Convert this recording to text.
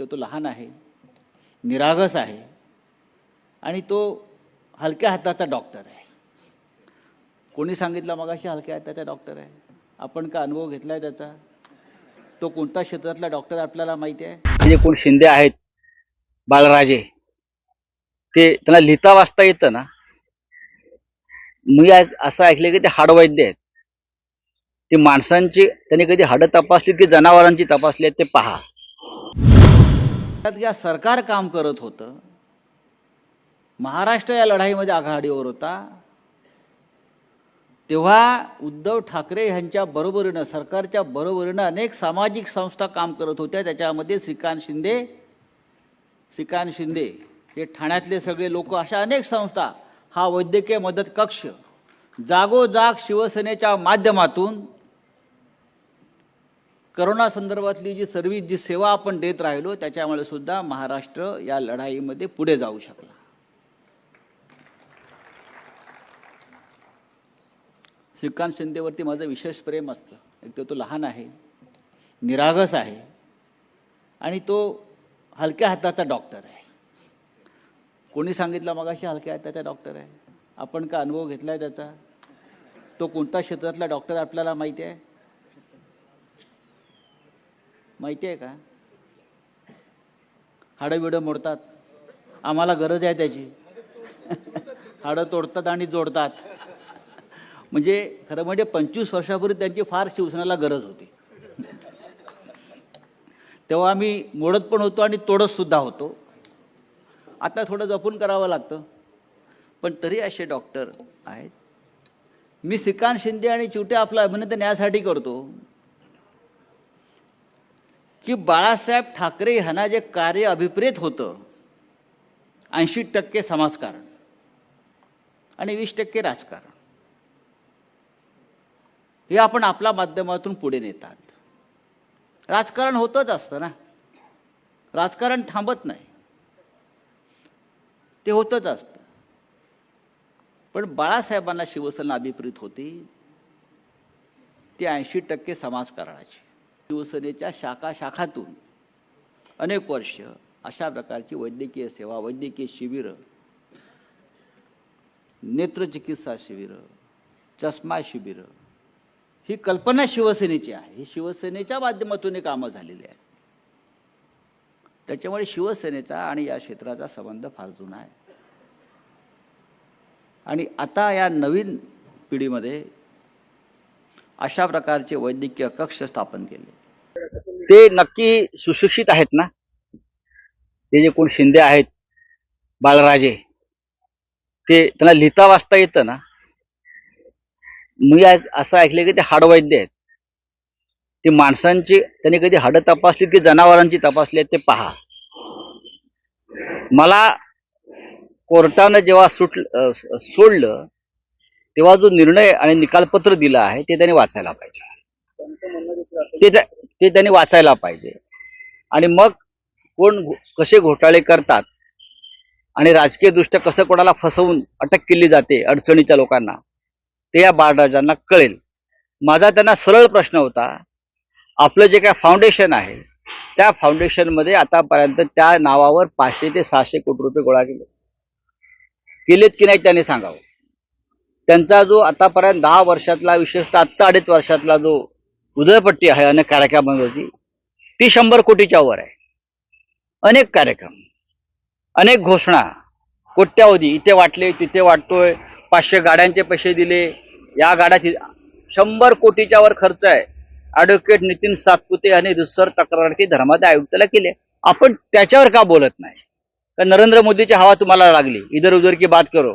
एक तो लहान आहे निरागस आहे आणि तो हलक्या हाताचा डॉक्टर आहे. कोणी सांगितलं मगाशी हलक्या हाताचा डॉक्टर आहे? आपण का अनुभव घेतला आहे त्याचा? तो कोणता क्षेत्रातला डॉक्टर आपल्याला माहिती आहे? जे कोण शिंदे आहेत बाळराजे ते त्यांना लिहिता वाचता येतं ना? मी असं ऐकलं की ते हाडवैद्य आहेत. ते माणसांची त्यांनी कधी हाडं तपासली की जनावरांची तपासली आहेत ते पहा. त्यात या सरकार काम करत होतं. महाराष्ट्र या लढाईमध्ये आघाडीवर होता. तेव्हा उद्धव ठाकरे ह्यांच्या बरोबरीनं सरकारच्या बरोबरीनं अनेक सामाजिक संस्था काम करत होत्या. त्याच्यामध्ये श्रीकांत शिंदे श्रीकांत शिंदे हे ठाण्यातले सगळे लोक अशा अनेक संस्था हा वैद्यकीय मदत कक्ष जागोजाग शिवसेनेच्या माध्यमातून करोना संदर्भातली जी सर्व्हिस जी सेवा आपण देत राहिलो त्याच्यामुळे सुद्धा महाराष्ट्र या लढाईमध्ये पुढे जाऊ शकला. श्रीकांत शिंदेवरती माझं विशेष प्रेम असतं. एक तर तो लहान आहे निरागस आहे आणि तो हलक्या हाताचा डॉक्टर आहे. कोणी सांगितलं मगाशी हलक्या हाताचा डॉक्टर आहे? आपण का अनुभव घेतला आहे त्याचा? तो कोणत्या क्षेत्रातला डॉक्टर आपल्याला माहिती आहे? माहिती आहे का? हाडं बिडं मोडतात. आम्हाला गरज आहे त्याची. हाडं तोडतात आणि जोडतात. म्हणजे खरं म्हणजे पंचवीस वर्षापूर्वी त्यांची फार शिवसेनेला गरज होती. तेव्हा आम्ही मोडत पण होतो आणि तोडतसुद्धा होतो. आता थोडं जपून करावं लागतं. पण तरी असे डॉक्टर आहेत. मी श्रीकांत शिंदे आणि चिवटे आपलं अभिनंदन यासाठी करतो. की बाळासाहेब ठाकरे ह्यांना जे कार्य अभिप्रेत होतं ऐंशी टक्के समाजकारण आणि वीस टक्के राजकारण हे आपण आपल्या माध्यमातून पुढे नेतात. राजकारण होतच असतं ना. राजकारण थांबत नाही. ते होतच असतं. पण बाळासाहेबांना शिवसेना अभिप्रेत होती ती ऐंशी टक्के समाजकारणाची. शिवसेनेच्या शाखा शाखातून अनेक वर्ष अशा प्रकारची वैद्यकीय सेवा वैद्यकीय शिबिरं नेत्रचिकित्सा शिबिरं चष्मा शिबिरं ही कल्पना शिवसेनेची आहे. ही शिवसेनेच्या माध्यमातून ही कामं झालेली आहेत. त्याच्यामुळे शिवसेनेचा आणि या क्षेत्राचा संबंध फार जुना आहे. आणि आता या नवीन पिढीमध्ये अशा प्रकारचे वैद्यकीय कक्ष स्थापन केले. ते नक्की सुशिक्षित आहेत ना? ते जे कोण शिंदे आहेत बाळराजे ते त्यांना लिहिता वाचता येतं ना? मी असं ऐकलं की ते हाडवैद्य आहेत. ते माणसांची त्यांनी कधी हाडं तपासली की जनावरांची तपासली आहेत ते पहा. मला कोर्टानं जेव्हा सुट सोडलं तेव्हा जो निर्णय आणि निकालपत्र दिलं आहे ते त्यांनी वाचायला पाहिजे. ते त्याने त्यांनी वाचायला पाहिजे. आणि मग कोण कसे घोटाळे करतात आणि राजकीय दृष्ट्या कसं कोणाला फसवून अटक केली जाते अडचणीच्या लोकांना ते या बाळराजांना कळेल. माझा त्यांना सरळ प्रश्न होता आपलं जे काय फाउंडेशन आहे त्या फाउंडेशनमध्ये आतापर्यंत त्या नावावर पाचशे ते सहाशे कोटी रुपये गोळा केले. केलेत की नाही त्यांनी सांगावं? त्यांचा जो आतापर्यंत दहा वर्षातला विशेषतः आत्ता अडीच वर्षातला जो उदयपट्टी आहे अनेक कार्यक्रमांवरची ती शंभर कोटीच्या वर आहे. अनेक कार्यक्रम अनेक घोषणा कोट्यावधी इथे वाटले तिथे वाटतोय पाचशे गाड्यांचे पैसे दिले या गाड्याची शंभर कोटीच्या वर खर्च आहे. ऍडव्होकेट नितीन सातपुते आणि रिसर तक्रारकी धर्माच्या आयुक्ताला केले. आपण त्याच्यावर का बोलत नाही? तर नरेंद्र मोदीची हवा तुम्हाला लागली? इधर उधर की बात करो.